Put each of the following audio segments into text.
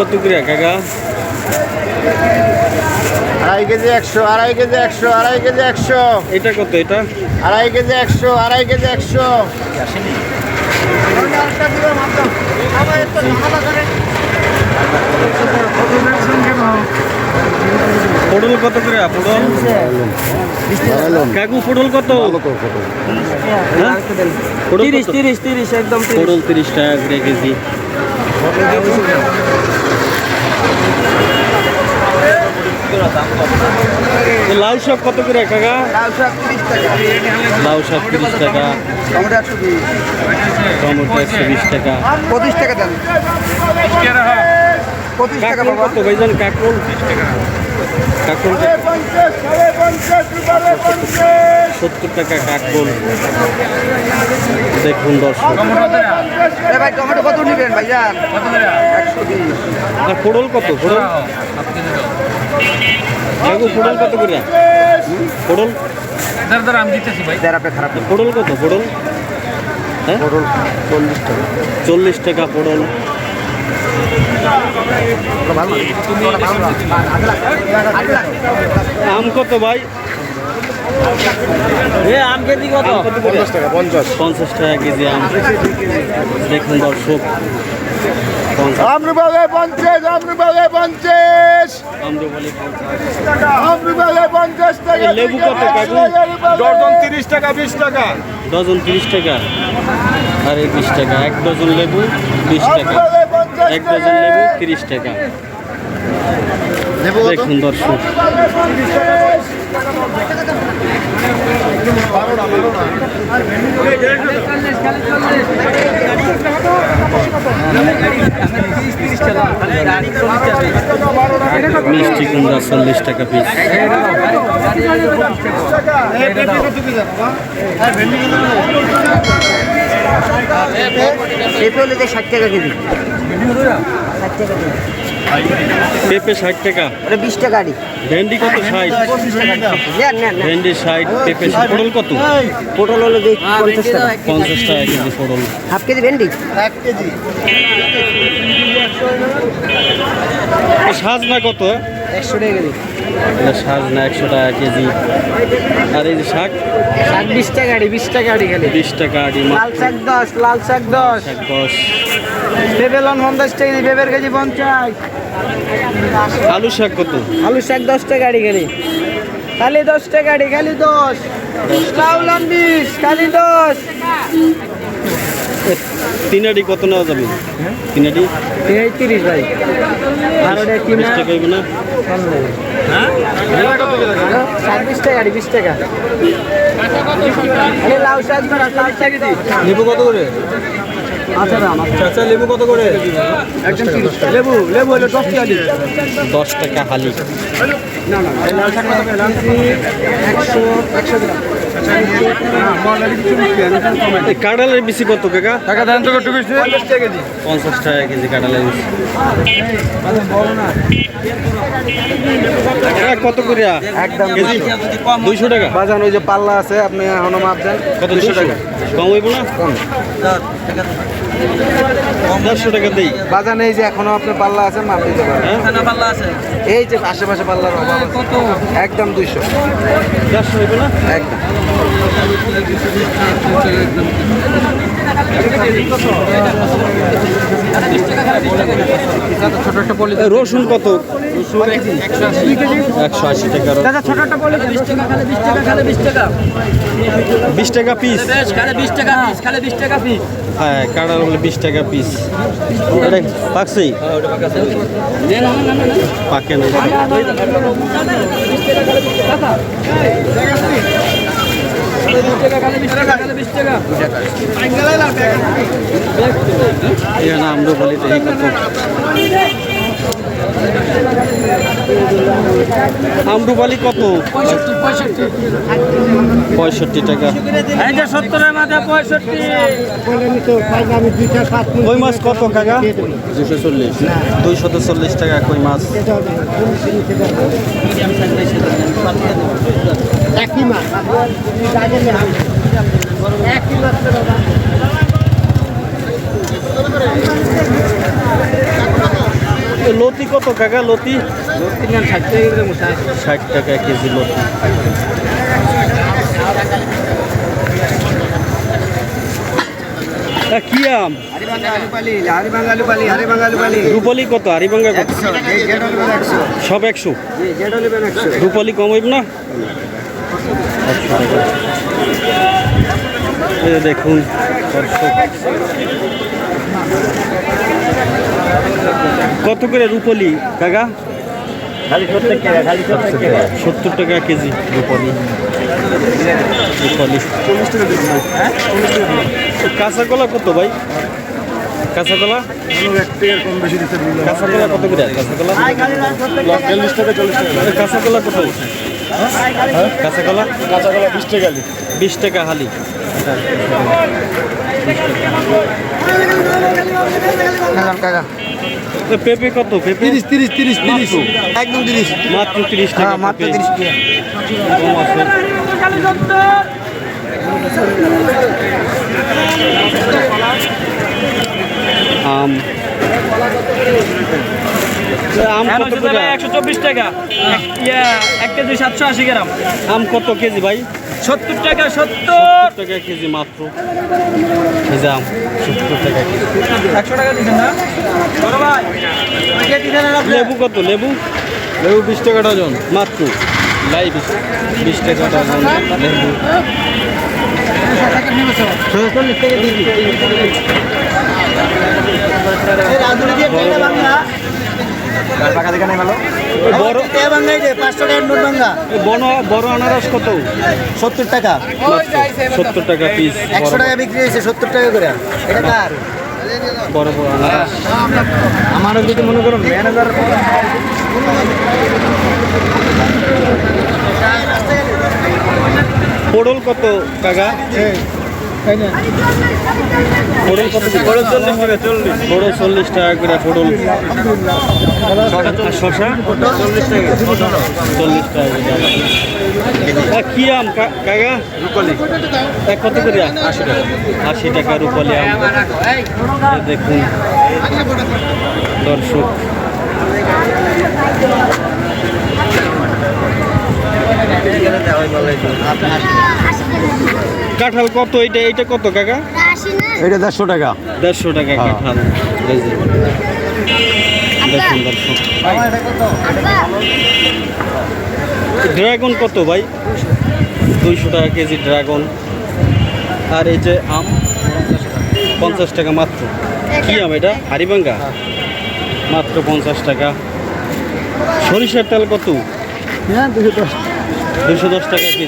কত করে কাকা? আড়াই কেজি একশো আড়াই কেজি একশো আড়াই কেজি একশো। এটা কত এটা? আড়াই কেজি একশো আড়াই কেজি একশো। পটল কত করে? পটল? কাকু পটল কত? হ্যাঁ? পটল তিরিশ তিরিশ তিরিশ একদম পটল তিরিশ টাকা করে কেজি। তো লাউ শাক কত করে কাকা? লাউ শাক তিরিশ টাকা। টমেটো একশো বিশ। টাকা। পঁচিশ টাকা দেন পঁচিশ টাকা বাবা। কত ভাইজান কাকরোল? কাকরোল সত্তর টাকা কাকরোল। দেখুন দর্শক। ভাই টমেটো কত নেবেন ভাইজান একশো বিশ। আর কত? করে? কত? হ্যাঁ? চল্লিশ টাকা। চল্লিশ টাকা পটল ভালো আম কত ভাই? এ আম কেজি কত? করে টাকা পঞ্চাশ। পঞ্চাশ টাকা কেজি আম। দেখুন দর্শক পঞ্চাশ। আমরুবাগে পঞ্চাশ আমরুবাগে পঞ্চাশ। আম্রপালি পঞ্চাশ। পঞ্চাশ টাকা লেবু কত ডজন তিরিশ টাকা বিশ টাকা। ডজন তিরিশ টাকা। আর বিশ টাকা। এক ডজন লেবু বিশ টাকা। পঞ্চাশ এক ডজন লেবু তিরিশ টাকা। দেখুন দর্শক। মিষ্টি কুমড়া চল্লিশ টাকা পিস পেঁপে হলে ষাট টাকা কেজি। পেঁপে ষাট টাকা। ওটা বিশ টাকা ভেন্ডি কত? ষাট। নেন নেন ভেন্ডি ষাট পেঁপে ষাট। পটল কত? পটল হলো দুই পঞ্চাশ টাকা। পঞ্চাশ টাকা কেজি পটল। হাফ কেজি ভেন্ডি? এক কেজি। সাজনা কত? একশো টাকা কেজি। সাজনা একশো টাকা কেজি। আর এই যে শাক? শাক বিশ টাকা বিশ টাকা বিশ টাকা লাল শাক দশ লাল শাক দশ। শাক দশ। পেঁপে লন পঞ্চাশ কেজি পেঁপের কেজি পঞ্চাশ। আলু শাক কত? আলু শাক দশ টাকা আড়ি খালি খালি দশ টাকা আড়ি খালি দশ। লাউ লন বিশ খালি দশ। তিনাডি কত নেওয়া যাবে? তিনাডি তিরিশ ভাই। আর ওটা কিনা। টাকা না? শাক বিশ টাকা বিশ টাকা। লাউ শাক লাল শাক দি কত করে? চাচা লেবু কত করে? লেবু লেবু হলো দশ টাকা দশ টাকা হালি। না না লাল শাক কত করে? লাল একশো একশো গ্রাম। কাঁঠালের বেশি কত কাকা? টাকা দেন তো পঞ্চাশ টাকা কেজি। পঞ্চাশ টাকা কেজি কাঁঠালের বেশি কত করে? একদম কেজি? দুইশো টাকা? বাজান ওই যে পাল্লা আছে আপনি এখনও মাপ দেন। কত দুশো টাকা। কম হইব না? দেড়শো টাকা দেই। এই যে এখনও আপনি পাল্লা আছে মাপ দিতে পারেন। হ্যাঁ? এই যে আশেপাশে পাল্লার অভাব একদম দুইশো। দেড়শো হইব না? একদম। রসুন কত একশো আশি টাকা রসুন। দাদা ছোট একটা পলি বিশ টাকা বিশ টাকা বিশ টাকা পিস খালি বিশ টাকা পিস খালি বিশ টাকা পিস হ্যাঁ কাঁঠাল হলে বিশ টাকা পিস এটা পাকছি পাকে না আমরা বলি কত আমরুপালি কত? পঁয়ষট্টি টাকা। সত্তরের পঁয়ষট্টি। কই মাছ কত কাকা? দুশো চল্লিশ দুইশত চল্লিশ টাকা কই মাছ? এ লতি কত কাকা লতি? ষাট টাকা কেজি লতি। কি আম? রুপলি কত? হারিভাঙ্গা কত? সব একশো। রুপালি কম হইব না? দেখুন। কত করে রুপলি কাকা? সত্তর টাকা কেজি রুপলি। রুপলি। কাঁচা কলা কত ভাই? কাঁচা কলা কাঁচা কলা কত করে? কাঁচা কলা চল্লিশ টাকা চল্লিশ টাকা কাঁচা কলা কত? কাঁচা কলা কাঁচা কলা বিশ টাকা বিশ টাকা হালি কাকা পেঁপে কত? পেঁপে? তিরিশ তিরিশ তিরিশ তিরিশ। একদম তিরিশ। মাত্র তিরিশ টাকা হ্যাঁ মাত্র। তিরিশ টাকা। আম। আম কত করে? একশো চব্বিশ টাকা। এক- ইয়া, এক কেজি সাতশো আশি গ্রাম। আম কত কেজি ভাই? সত্তর টাকা সত্তর! টাকা কেজি মাত্র। আম সত্তর টাকা কেজি। একশো টাকা দিচ্ছেন না? লেবু কত? লেবু? লেবু বিশ টাকা ডজন মাত্র। লাই বিশ বিশ টাকা ডজন লেবু। বড় বড় বড় আনারস কত সত্তর টাকা। সত্তর টাকা পিস একশো টাকা বিক্রি হয়েছে সত্তর টাকা করে। এটা কার? বড় বড় আনারস। আমারও যদি মনে করুন ম্যানেজার পটল কত পটল কত পটল চল্লিশ। টাকা চল্লিশ পটল চল্লিশ। টাকা করে পটল। আর শশা চল্লিশ টাকা চল্লিশ টাকা আর কি আম কা- কাকা? রূপালি। কত করে আশি টাকা। আশি টাকা রূপালি আম। দেখুন দর্শক। কাঁঠাল কত? এইটা এইটা কত কাকা? এটা দেড়শো টাকা। দেড়শো টাকা কাঁঠাল। এই যে। দেখুন দর্শক ড্রাগন কত ভাই? দুইশো টাকা কেজি ড্রাগন। আর এই যে আম পঞ্চাশ টাকা মাত্র। কি আম এটা? হারিবাঙ্গা? মাত্র পঞ্চাশ টাকা। সরিষার তেল কত? হ্যাঁ দুশো দশ। দুশো দশ টাকা কেজি।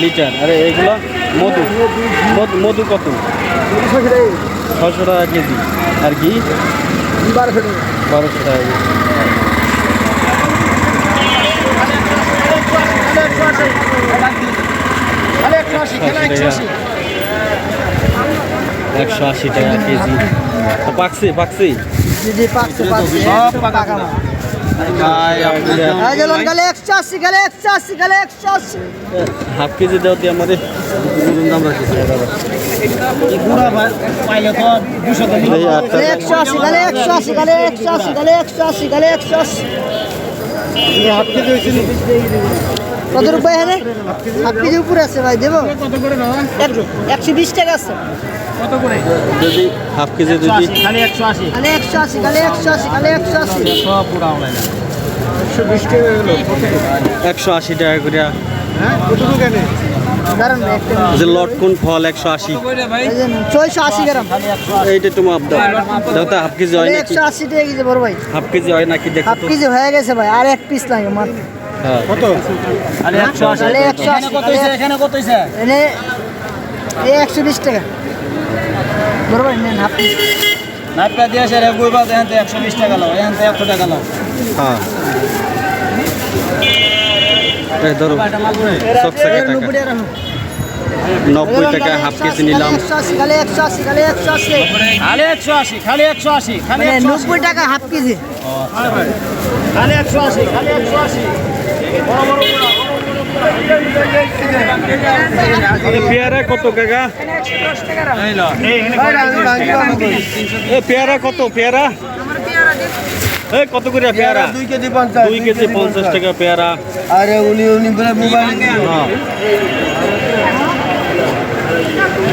লিটার। আরে এগুলা মধু। মধু মধু কত? ছশো টাকা কেজি। আর কি বারোশো টাকা বারোশো টাকা। কেজি একশো আশি টাকা কেজি। পাকছে পাকছে সব পাকা হাফ কেজি দেওয়া দিয়ে আমাদের দাম রাখিস এই আটটা গেলে একশো আশি গেলে একশো আশি গেলে একশো আশি গেলে একশো আশি গেলে একশো আশি কত রুপায় হ্যাঁ হাফ কেজি উপরে আছে ভাই দেবো? একশো বিশ টাকা আছে। যদি হাফ কেজি যদি একশো আশি। গেলে একশো আশি গেলে একশো আশি গেলে একশো আশি। একশো আশি টাকা করে একটা যে লটকন ফল একশো আশি। ছয়শো আশি গ্রাম। এইটা একটু মাপ দাও। দাও তো হাফ কেজি হয় নাকি? একশো আশি টাকা কেজি বড় ভাই। হাফ কেজি হয় নাকি হাফ কেজি হয়ে গেছে ভাই আর এক পিস লাগে মাত্র হ্যাঁ কত? একশো আশি এখানে কত এনে এই একশো বিশ টাকা। ভাই নেন হাফ পিস নাইপটা দিয়ে আসে রে গুইবা এখান থেকে একশো বিশ টাকা লাও এখান থেকে একশো টাকা লাও হ্যাঁ। এই ধরো নব্বই টাকা। হাফ কেজি নিলাম। খালি একশো আশি খালি একশো আশি খালি একশো আশি খালি একশো আশি খালি মানে নব্বই টাকা হাফ কেজি। খালি একশো আশি খালি একশো আশি। পেয়ারা কত কাকা? এ পেয়ারা কত পেয়ারা? এ কত করে পেয়ারা? দুই কেজি পঞ্চাশ দুই কেজি পঞ্চাশ টাকা পেয়ারা। আরে উনি উনি মোবাইল হ্যাঁ।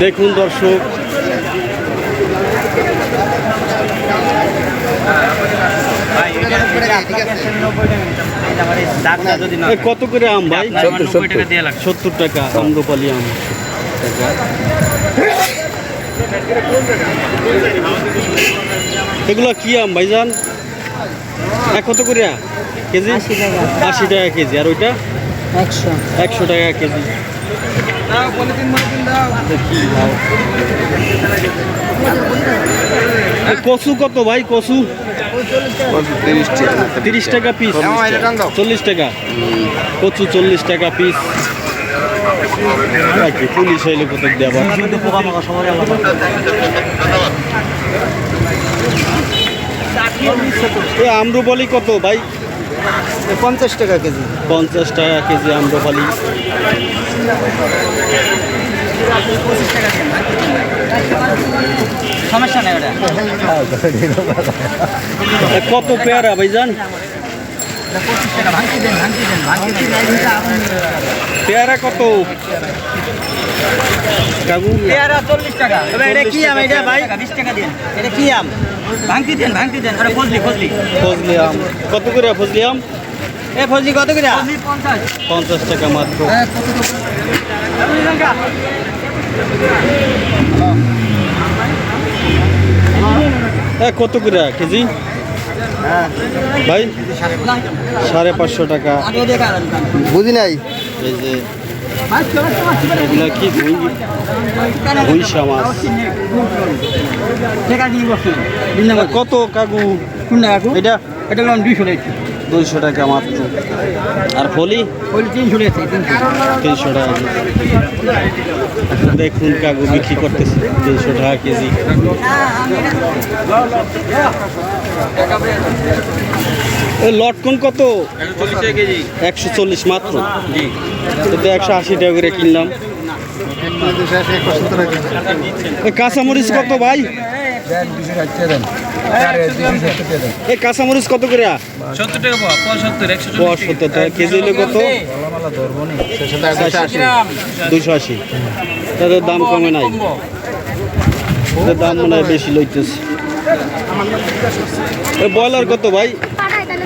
দেখুন দর্শক। এ কত করে আম ভাই? সত্তর টাকা আম্রপালি আম। এগুলো কি আম ভাইজান? কত করে কেজি? আশি টাকা। কেজি। আর ওইটা? একশো। একশো টাকা কেজি। কচু কত ভাই কচু? তিরিশ টাকা। পিস চল্লিশ টাকা। কচু চল্লিশ টাকা পিস কি পুলিশ এলো কোথাও দেওয়া এ আম্রপালি কত ভাই? পঞ্চাশ টাকা কেজি। পঞ্চাশ টাকা কেজি আম্রপালি। সমস্যা নেই ওটা। কত পেয়ারা ভাইজান? পেয়ারা কত? পেয়ারা চল্লিশ টাকা। তবে এটা কি আম এটা ভাই? বিশ টাকা দিন এটা কি আম? ভাঙতি দেন ভাঙতি দেন। আরে ফজলি ফজলি। ফজলি আম। কত করে ফজলি আম? এ ফজলি কত করে? পঞ্চাশ। পঞ্চাশ টাকা মাত্র। এ কত করে কেজি? ভাই? সাড়ে পাঁচশো টাকা। বুঝি নাই? এই যে এগুলা কি রুই মাছ? কত কাকু? এটা? এটা দুইশো লেগেছে দুইশো টাকা মাত্র। আর ফলি ওই তিনশো টাকা তিনশো টাকা। দেখুন কাকু বিক্রি করতেছে তিনশো টাকা কেজি। লটকন কত? একশো চল্লিশ মাত্র? তো একশো আশি টাকা করে কিনলাম। কাঁচামরিচ কত ভাই? এই কাঁচামরিচ কত করে? সত্তর টাকা পাওয়া একশো পঁয়ষট্টি টাকা কেজি হলে কত? দুশো আশি। তাদের দাম কমে নাই। তাদের দাম মনে হয় বেশি লইতেছে। ব্রয়লার কত ভাই?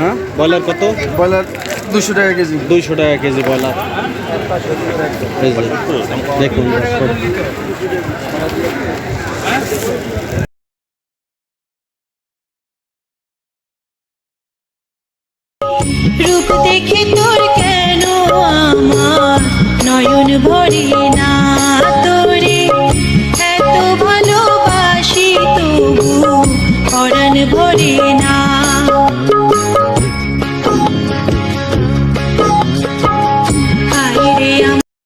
হ্যাঁ? ব্রয়লার কত? বলার দুশো টাকা কেজি। দুইশো টাকা কেজি ব্রয়লার। দেখুন রূপ দেখে তোর